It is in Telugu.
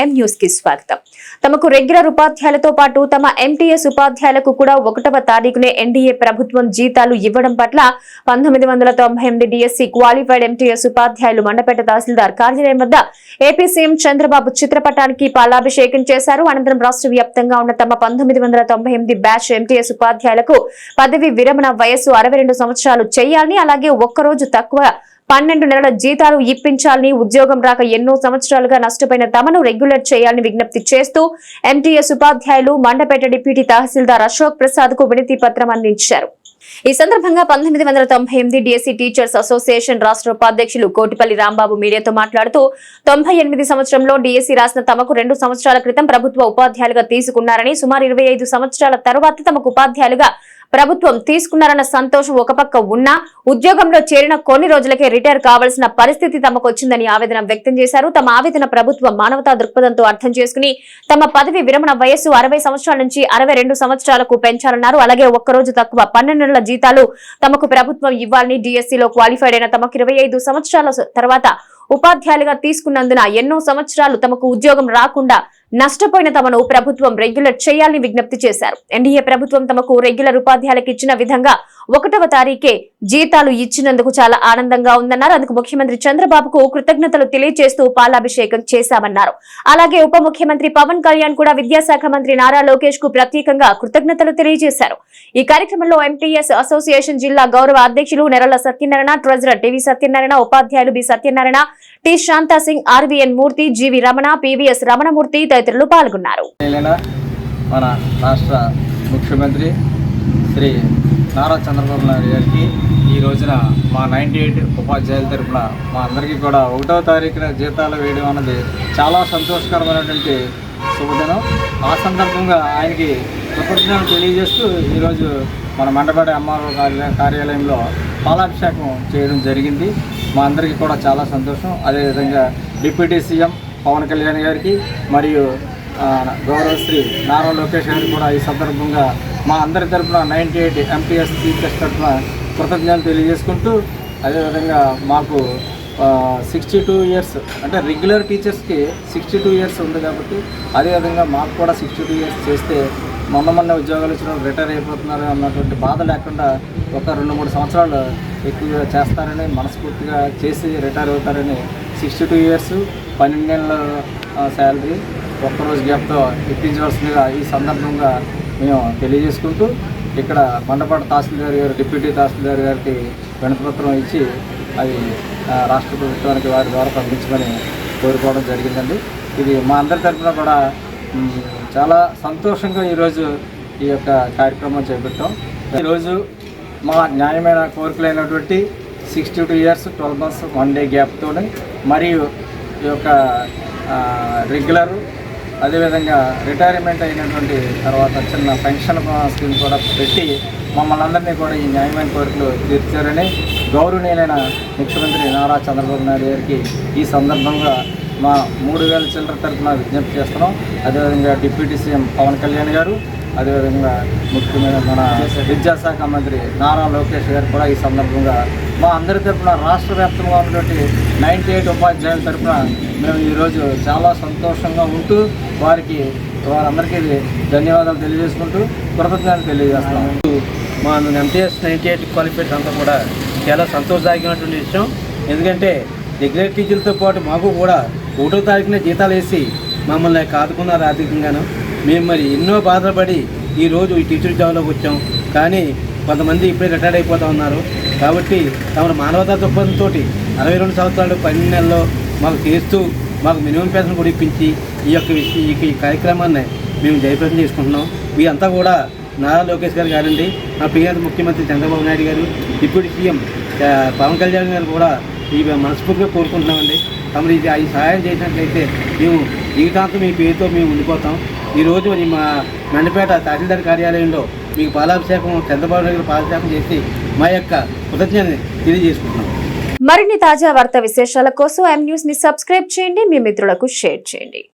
ఎం న్యూస్కి స్వాగతం. తమకు రెగ్యులర్ ఉపాధ్యాయులతో పాటు తమ ఎంటీఎస్ ఉపాధ్యాయులకు కూడా ఒకటవ తారీఖునే ఎన్డీఏ ప్రభుత్వం జీతాలు ఇవ్వడం పట్ల పంతొమ్మిది వందల తొంభై ఎనిమిది డిఎస్సి క్వాలిఫైడ్ ఎంటీఎస్ ఉపాధ్యాయులు మండపేట తహసీల్దార్ కార్యాలయం వద్ద ఏపీ సీఎం చంద్రబాబు చిత్రపటానికి పాలాభిషేకం చేశారు. అనంతరం రాష్ట్ర వ్యాప్తంగా ఉన్న తమ పంతొమ్మిది వందల తొంభై ఎనిమిది బ్యాచ్ ఎంటీఎస్ ఉపాధ్యాయులకు పదవి విరమణ వయస్సు అరవై రెండు సంవత్సరాలు చేయాలని అలాగే ఒక్కరోజు తక్కువ పన్నెండు నెలల జీతాలు ఇప్పించాలని ఉద్యోగం రాక ఎన్నో సంవత్సరాలుగా నష్టపోయిన తమను రెగ్యులర్ చేయాలని విజ్ఞప్తి చేస్తూ ఎంటీఎస్ ఉపాధ్యాయులు మండపేట డిప్యూటీ తహసీల్దార్ అశోక్ ప్రసాద్కు వినతి పత్రం అందించారు. ఈ సందర్భంగా పంతొమ్మిది వందల తొంభై ఎనిమిది డిఎస్సీ టీచర్స్ అసోసియేషన్ రాష్ట్ర ఉపాధ్యక్షులు కోటిపల్లి రాంబాబు మీడియాతో మాట్లాడుతూ తొంభై ఎనిమిది సంవత్సరంలో డిఎస్సీ రాసిన తమకు రెండు సంవత్సరాల క్రితం ప్రభుత్వ ఉపాధ్యాయులుగా తీసుకున్నారని సుమారు ఇరవై ఐదు సంవత్సరాల తర్వాత తమకు ఉపాధ్యాయులుగా ప్రభుత్వం తీసుకున్నారన్న సంతోషం ఒక పక్క ఉన్నా ఉద్యోగంలో చేరిన కొన్ని రోజులకే రిటైర్ కావాల్సిన పరిస్థితి తమకు వచ్చిందని ఆవేదన వ్యక్తం చేశారు. తమ ఆవేదన ప్రభుత్వం మానవతా దృక్పథంతో అర్థం చేసుకుని తమ పదవి విరమణ వయస్సు అరవై సంవత్సరాల నుంచి అరవై రెండు సంవత్సరాలకు పెంచాలన్నారు. అలాగే ఒక్కరోజు తక్కువ పన్నెండు నెలల జీతాలు తమకు ప్రభుత్వం ఇవ్వాలని డిఎస్సీలో క్వాలిఫైడ్ అయిన తమకు ఇరవై ఐదు సంవత్సరాల తర్వాత ఉపాధ్యాయులుగా తీసుకున్నందున ఎన్నో సంవత్సరాలు తమకు ఉద్యోగం రాకుండా నష్టపోయిన తమను ప్రభుత్వం రెగ్యులర్ చేయాలని విజ్ఞప్తి చేశారు. ఎన్డీఏ ప్రభుత్వం తమకు రెగ్యులర్ ఉపాధ్యాయులకు ఇచ్చిన విధంగా ఒకటవ తారీఖే జీతాలు ఇచ్చినందుకు చాలా ఆనందంగా ఉందన్నారు. అందుకు ముఖ్యమంత్రి చంద్రబాబుకు కృతజ్ఞతలు తెలియజేస్తూ పాలాభిషేకం చేశామన్నారు. అలాగే ఉప ముఖ్యమంత్రి పవన్ కళ్యాణ్ కూడా విద్యాశాఖ మంత్రి నారా లోకేష్కు ప్రత్యేకంగా కృతజ్ఞతలు తెలియజేశారు. ఈ కార్యక్రమంలో ఎంటీఎస్ అసోసియేషన్ జిల్లా గౌరవ అధ్యక్షులు నెరల సత్యనారాయణ ట్రెజరర్ టివి సత్యనారాయణ ఉపాధ్యాయులు B Satyanarayana T Shanta Singh RVN Murthy GV Ramana PVS Ramanamurthy తదితరులు పాల్గొన్నారు. మన రాష్ట్ర ముఖ్యమంత్రి శ్రీ నారా చంద్రబాబు నాయుడు గారికి ఈ రోజున మా నైంటీ ఎయిట్ ఉపాధ్యాయుల తరఫున మా అందరికీ కూడా ఒకటో తారీఖున జీతాలు వేయడం అన్నది చాలా సంతోషకరమైనటువంటి శుభదినం. ఆ సందర్భంగా ఆయనకి కృతజ్ఞతలు తెలియజేస్తూ ఈరోజు మన మండపడి ఎంఆర్ఓ కార్య కార్యాలయంలో పాలాభిషేకం చేయడం జరిగింది. మా అందరికీ కూడా చాలా సంతోషం. అదేవిధంగా డిప్యూటీ సీఎం పవన్ కళ్యాణ్ గారికి మరియు గౌరవశ్రీ నారా లోకేష్ గారికి కూడా ఈ సందర్భంగా మా అందరి తరఫున నైంటీ ఎయిట్ ఎంపీఎస్ టీచర్స్ తరఫున కృతజ్ఞతలు తెలియజేసుకుంటూ అదేవిధంగా మాకు సిక్స్టీ టూ ఇయర్స్ అంటే రెగ్యులర్ టీచర్స్కి సిక్స్టీ టూ ఇయర్స్ ఉంది కాబట్టి అదేవిధంగా మాకు కూడా సిక్స్టీ టూ ఇయర్స్ చేస్తే మొన్న మొన్న ఉద్యోగాలు వచ్చిన వాళ్ళు రిటైర్ అయిపోతున్నారు అన్నటువంటి బాధ లేకుండా ఒక రెండు మూడు సంవత్సరాలు ఎక్కువగా చేస్తారని మనస్ఫూర్తిగా చేసి రిటైర్ అవుతారని సిక్స్టీ టూ ఇయర్స్ పన్నెండు నెలల శాలరీ ఒక్కరోజు గ్యాప్తో ఇప్పించవలసిందిగా ఈ సందర్భంగా మేము తెలియజేసుకుంటూ ఇక్కడ మండపాటి తహసీల్దార్ గారు డిప్యూటీ తహసీల్దార్ గారికి వినతిపత్రం ఇచ్చి అది రాష్ట్ర ప్రభుత్వానికి వారి ద్వారా పంపించమని కోరుకోవడం జరిగిందండి. ఇది మా అందరి తరఫున కూడా చాలా సంతోషంగా ఈరోజు ఈ యొక్క కార్యక్రమం చేపట్టాం. ఈరోజు మా న్యాయమైన కోరికలైనటువంటి sixty two years twelve months one day గ్యాప్తోనే మరియు ఈ యొక్క రెగ్యులర్ అదేవిధంగా రిటైర్మెంట్ అయినటువంటి తర్వాత చిన్న పెన్షన్ స్కీమ్ కూడా పెట్టి మమ్మల్ని అందరినీ కూడా ఈ న్యాయమైన కోరికలు తీర్చారని గౌరవనీయులైన ముఖ్యమంత్రి నారా చంద్రబాబు నాయుడు గారికి ఈ సందర్భంగా మా మూడు వేల చిల్లర తరఫున విజ్ఞప్తి చేస్తున్నాం. అదేవిధంగా డిప్యూటీ సీఎం పవన్ కళ్యాణ్ గారు అదేవిధంగా ముఖ్యమైన మన విద్యాశాఖ మంత్రి నారా లోకేష్ గారు కూడా ఈ సందర్భంగా మా అందరి తరఫున రాష్ట్ర వ్యాప్తంగా ఉన్నటువంటి నైంటీ ఎయిట్ ఉపాధ్యాయుల తరఫున మేము ఈరోజు చాలా సంతోషంగా ఉంటూ వారికి వారందరికీ ధన్యవాదాలు తెలియజేసుకుంటూ కృతజ్ఞతలు తెలియజేస్తున్నాం. మా ఎంటీఎస్ నైంటీ ఎయిట్ క్వాలిఫైడ్ అంతా కూడా చాలా సంతోషదాయకమైనటువంటి విషయం. ఎందుకంటే డిగ్రేడ్ టీచర్లతో పాటు మాకు కూడా ఒకటో తారీఖున జీతాలు వేసి మమ్మల్ని కాదుకున్నారు ఆర్థికంగాను. మేము మరి ఎన్నో బాధపడి ఈరోజు ఈ టీచర్ జాబ్లోకి వచ్చాం. కానీ కొంతమంది ఇప్పుడే రిటైర్డ్ అయిపోతూ ఉన్నారు. కాబట్టి తమ మానవతా దృక్పథంతో అరవై రెండు సంవత్సరాలు పన్నెండు నెలల్లో మాకు చేస్తూ మాకు మినిమం పెన్షన్ కూడా ఇప్పించి ఈ యొక్క విషయం ఈ కార్యక్రమాన్ని మేము జయప్రదం చేసుకుంటున్నాం. మీరంతా కూడా నారా లోకేష్ గారు కానివ్వండి మా ప్రియ ముఖ్యమంత్రి చంద్రబాబు నాయుడు గారు డిప్యూటీ సీఎం పవన్ కళ్యాణ్ గారు కూడా ఈ మనస్ఫూర్తిగా కోరుకుంటున్నామండి. తమరు ఇది ఈ సహాయం చేసినట్లయితే మేము జీవితాంతం మీ పేరుతో మేము ఉండిపోతాం. ఈరోజు మా మెండపేట తహసీల్దార్ కార్యాలయంలో మీకు పాలాభిషేకం చంద్రబాబు నాయుడు పాలాభిషేకం చేసి మా యొక్క కృతజ్ఞతని తెలియజేసుకుంటున్నాం. మరిన్ని తాజా వార్త విశేషాల కోసం ఎం న్యూస్ని సబ్స్క్రైబ్ చేయండి. మీ మిత్రులకు షేర్ చేయండి.